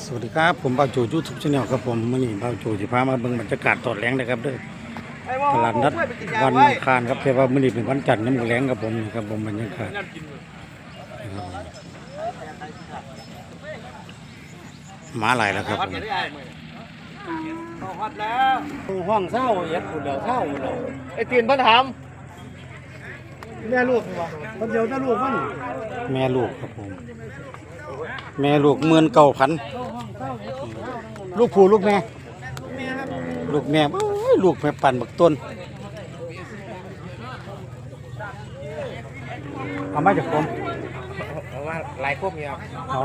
สวัสดีครับผมบ่าวโจยูทูบชาแนลครับผมมื่อนี้บ่าวโจสิพามาเบิ่งบรรยากาศตอนแรงนะครับเด้อตลาดนัดวันอังคารครับแต่ว่ามื่อนี้เป็นวันจันทร์น้ำมือแรงครับผมนี่ครับผมบรรยากาศนะครับมาหลายแล้วครับผมห้องเศร้าเย็ดคุณเดียวเศร้าคุณเดียวไอ้ตีนเพิ่นถามแม่ลูกวะคนเดียวจะลูกมันแม่ลูกครับผม แม่ลูกเมื่นเก้าพัน ลูกผู้ลูกแม่ ลูกแม่โอ้ยลูกแม่ปั่นบักต้น เอามาจากผมว่าหลายครบเนี่ยเอา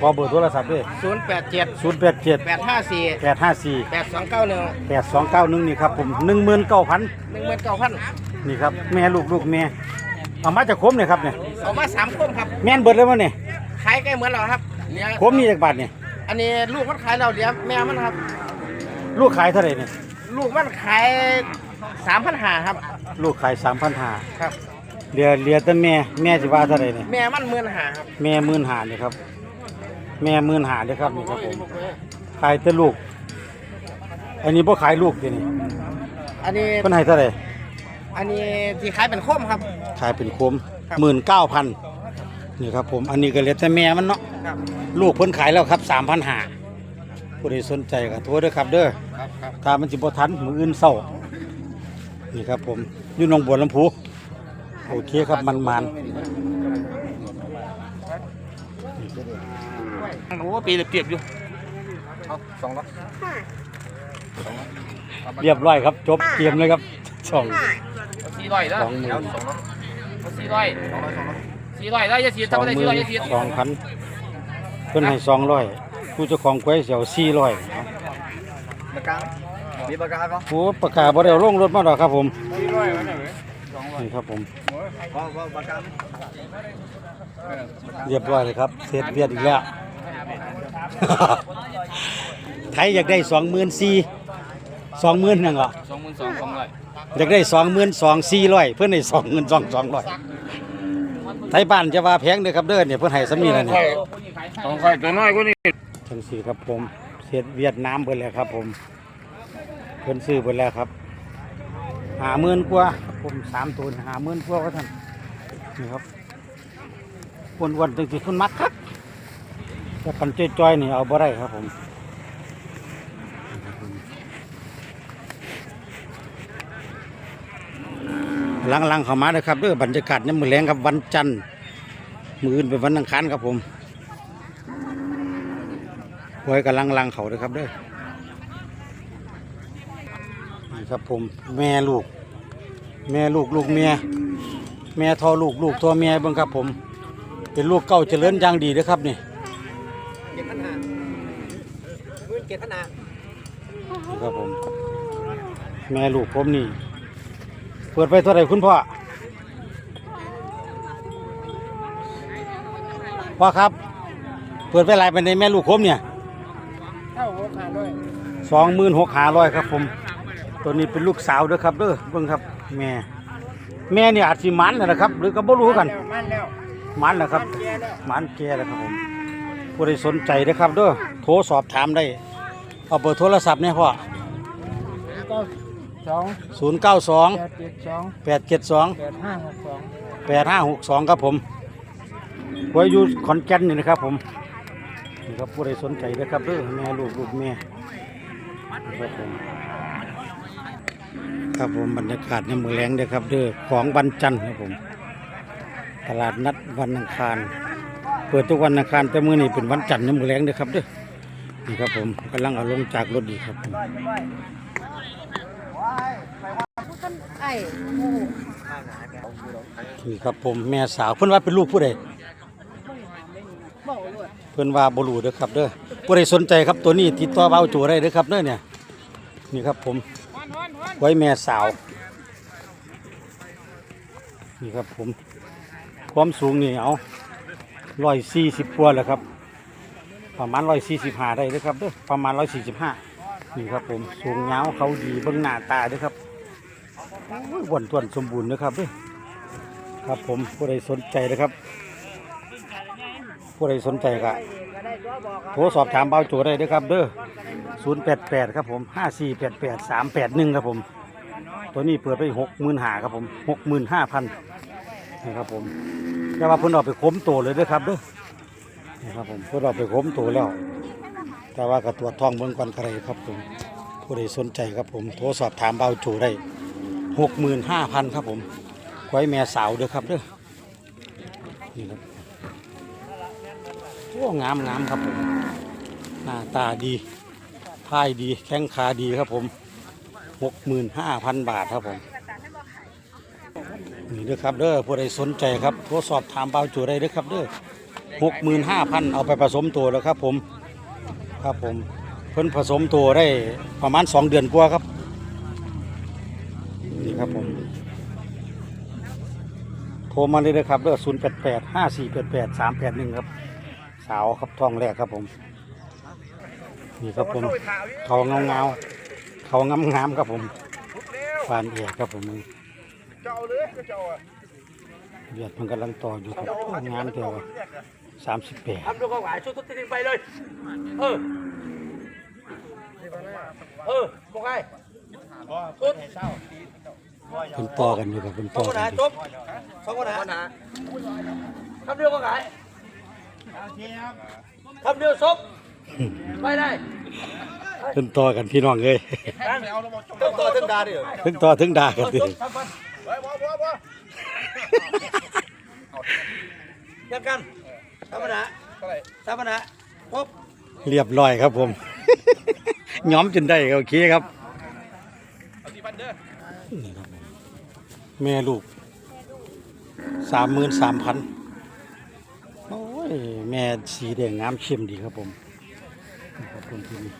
พอเบอร์โทรศัพท์ด้วยศูนย์แปดเจ็ดศูนย์แปดเจ็ดแปดห้าสี่แปดห้าสี่แปดสองเก้าหนึ่งแปดสองเก้าหนึ่งนี่ครับผมหนึ่งหมื่นเก้าพันหนึ่งหมื่นเก้าพันนี่ครับแม่ลูกลูกแม่ เอามาจากคมเนี่ยครับเนี่ยเอามาสามคมครับ แม่นเบิดเลยมั้งเนี่ยขายใก ล้เหมือนเราครับเนี่ยคมนี่จากบาทเนี่ยอันนี้ลูกมันขายเราเดี๋ยวแม่มันครับ ลูกขายเท่าไหร่เนี่ยลูกมันขายสามพันหาครับ ลูกขายสามพันห้าครับเรียเรียแต่แม่แม่สิว่าเท่าไหร่เนี่ยแม่มันหมื่นหาครับแม่หมื่นหาเนี่ยครับ แม่หมื่นหาเลยครับนี่ครับผมขายแต่ลูก อันนี้บ่ขายลูกเดี๋ยวนี้อันนี้เพิ่นให้เท่าไหร่อันนี้ที่ขายเป็นคมครับ ขายเป็นโคมครับหมื่นเก้าพัน นี่ครับผมอันนี้ก็เหลือแต่แม่มันเนาะครับลูกเพิ่นขายแล้วครับสามพันหาผู้ใดสนใจก็โทรเด้อครับเด้อครับครับถ้ามันสิบ่ทันมื้ออื่นเช้านี่ครับผมอยู่หนองบัวลำพูโอเคครับมันมันโอ้ปีเปรียบอยู่เอาสองร้อยๆเรียบร้อยครับ จบเกมเลยครับสองสี่ร้อยแล้วสองหมื่นสองร้อยสี่ร้อย สี่ร้อยแล้วจะสีสทำองอะไรหสี่มื่ร้อยนจะสีสองพันเพิ่นให้สองร้อยผู้เจ้าของกล้วยเสียวสี่ร้อยปากกามีปากกาปะโอ้ประกาศบ่ได้เอาลงรถมาดอกครับผมสี่ร้อยวันไหนนี่ครับผม พอพอปากกาเรียบร้อยเลยครับเสร็จเวียดอีกแล้ว ไทยอยากได้สองหมื่นสี่สองหมื่นนั่นเหรอสองหมื่นสองสองร้อยอยากได้สองหมื่นสองสี่ร้อยเพื่อนให้สองเงินสองสองร้อย ไทยบ้านจะว่าแพงเด้อครับเด้อเนี่ยเพื่อนให้สำนีแล้วเนี่ยของใครตัวน้อยกว่านี้จังสี่ครับผมเสร็จเวียดนามเพิ่นแล้วครับ ผมเพิ่นซื้อเพิ่นแล้วครับหาหมื่นกว่าครับผมสามตัวหาหมื่นกว่าก็ท่านนี่ครับอ้วนๆจังสิคุณมักครับแต่คันจ้อยๆนี่เอาบ่ได้ครับผม ลังๆเข้ามาเลยครับด้อบรรยากาศยามมื้อแลงครับวันจันทร์มืออื่นเป็นวันอังคารครับผมหวยกำลังลังเขาเลยครับด้อนี่ครับผมแม่ลูก แม่ลูกลูกเมียแม่ทอลูกลูกทอเมียเบิ่งครับผม เป็นลูกเก้าเจริญอย่างดีเด้อครับนี่เจ็ดพันห้ามื่นเจ็ดพันห้านี่ครับผม แม่ลูกผมนี่ ปิดไปเท่าไหร่คุณพ่อพ่อครับ เปิดไปหลายเป็นในแม่ลูกผมเนี่ยเท่าหัวขาดด้วยสองหมื่นหกหาร้อยครับ ผม ตัวนี้เป็นลูกสาวเด้อครับเด้อเบิ่งครับ แม่ แม่นี่อาจสิหมันนั่นแหละครับ หรือก็บ่รู้กันมันแล้วหมันนะครับแก่แล้วหมันแก่แล้วครับผมผู้ใดสนใจนะครับเด้อโทรสอบถามได้เอาเบอร์โทรศัพท์เนี่ยพ่อก็ สองศูนย์เก้าสองแปดเจ็ดสองแปดเจ็ดสองแปดห้าหกสองแปดห้าหกสองครับผมไว้อยู่ขอนแก่นนี่นะครับผมนี่ครับผู้ใดสนใจนะครับเด้อแม่ลูกลูกแม่ครับผมครับผมบรรยากาศในเมืองแรงเด้อครับเด้อของวันจันทร์ครับผม ตลาดนัดวันอังคาร เปิดทุกวันอังคารแต่มื้อนี้เป็นวันจันทร์ในเมืองแรงเด้อครับเด้อนี่ครับผมกำลังเอาลงจากรถดีครับผม ไอ้นี่ครับผมแม่สาวเพิ่อนว่าเป็นลูกผู้ใดบอกเพิ่อนว่าบรูเด้อครับเด้อผู้ใดสนใจครับตัวนี้ติดต่อเบาโจได้เด้อครับเด้อเนี่ยนี่ครับผมไว้แม่สาวนี่ครับผมความสูงนี่เอาร้อยสี่สิบกว่าแล้วครับ ประมาณร้อยสี่สิบห้าได้เด้อครับเด้อประมาณร้อยสี่สิบห้านี่ครับผมสูงยาเขาดีเบิ่งหน้าตาเด้อครับ อ้วนต้วนสมบูรณ์เด้อครับเด้อครับผมผู้ใดสนใจนะครับ ผู้ใดสนใจก็โทรสอบถามเบาโจได้ด้อครับ เด้อ088ครับผม5488 381ครับผม ตัวนี้เปิดไป65,000ครับผม65,000นห้าพันนะครับผมแต่ว่าเพิ่นเอาไปค้มตัวเลยด้อครับเด้อนะครับผมเพิ่นเอาไปค้มตัวแล้ว แต่ว่าก็ตรวจทองเบิ่งก่อนก็ได้ครับผมผู้ใดสนใจครับผมโทรสอบถามเบาโจได้ 65,000ครับผมไว้แม่สาวเด้อครับเด้อนี่ครับโอ้งามงามครับผมหน้าตาดีพายดีแข้งขาดีครับผมหกหมื่นห้าพันบาทครับผมนี่เด้อครับเด้อผู้ใดสนใจครับโทรสอบถามเบาจูได้เด้อครับเด้อหกหมื่นห้าพันเอาไปผสมตัวแล้วครับผมครับผมเพิ่นผสมตัวได้ประมาณสองเดือนกว่าครับ โทรมาเลยนะครับเด้อศูนย์แปดแปดห้าสี่แปดแปดสามแปดหนึ่งครับ สาวครับทองแรกครับผม นี่ครับผมเขาเงาเงาๆเขางามงามๆครับผมฟานเอียครับผมมือเจ้าเลยเจ้าอะเบียดมันกำลังต่ออยู่ครับโอ้งามเดียวสามสิบแปดทำดูกระหวายชุดทุกทีไปเลย เออ เออบอกไงชุด เป็นต่อกันอยู่ครับเป็นสอต่งอคนกัหานอยู่จบสองคนหาทำเดียวก็ขายทำเดียวซบไปได้เป็นต่อกันพี่น้องเลยต้องต่อถึงดาดิถึงต่อถึงด่ากันดิจบทำกันยังกันธรรมดาธรรมดาครบเรียบร้อยครับผมย้อมจนได้โอเคครับนี่ครับผม แม่ลูกสามหมื่นสามพันโอ้ย แม่สีแดงงามเข้มดีครับผมครับคนที่นี่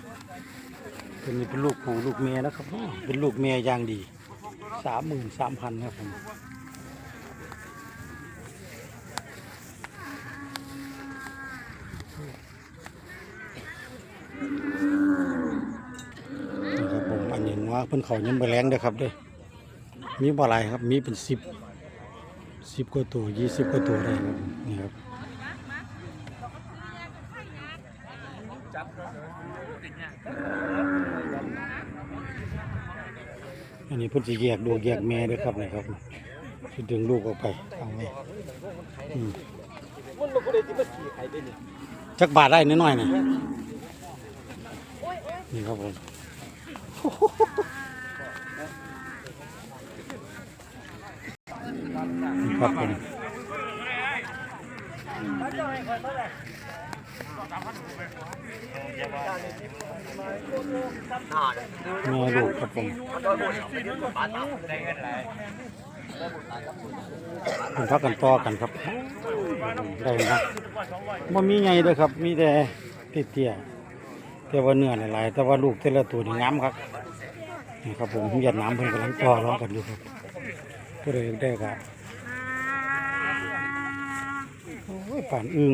คนนี้เป็นลูกผูลูกเมียนะครับ เป็นลูกเมียอย่างดีสามหมื่นสามพันครับผมนี่ครับผมอันนี้ว่าเพิ่นเขายังไปแรงเด้อครับเด้อ มีบ่หลายครับ มีเป็นสิบสิบกว่าตัวยี่สิบกว่าตัวได้ครับนี่ครับอันนี้พุ่นสิแยกดูแยกแม่ด้วยครับนะครับสิดึงลูกออกไปเอาไว้อืมมัก็เลยที่มันขี่ได้นี่จักบาทได้น้อยนะนี่ครับผม ครับผมแม่ลูกครับผมเป็นพักกันต่อกันครับ ได้นะมันมีไงเด้อครับ มีแต่เตี้ยแต่ว่าเนื้อหลายๆแต่ว่าลูกแต่ละตัวนี่งามครับนี่ครับผมเวียดนามเพิ่นกำลังต่อร้องกันอยู่ครับก็เลยได้ครับ โอ้ยป่านอึง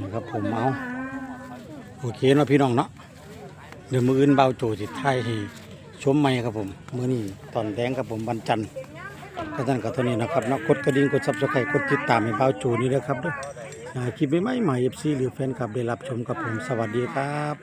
นี่ครับผมเอาโอเคนะพี่น้องเนาะเดี๋ยวมืออื่นเบาโจจิตไทยให้ชมใหม่ครับผมมือนี้ตอนแดงครับผมวันจันทร์ก็ท่านก็เท่านี้นะครับเนาะกดกระดิ่งกดซับสไครต์กดติดตามให้เบาโจนี่นะครับด้วยคลิปใหม่ใหม่เอฟซีหรือแฟนคลับได้รับชมกับผมสวัสดีครับ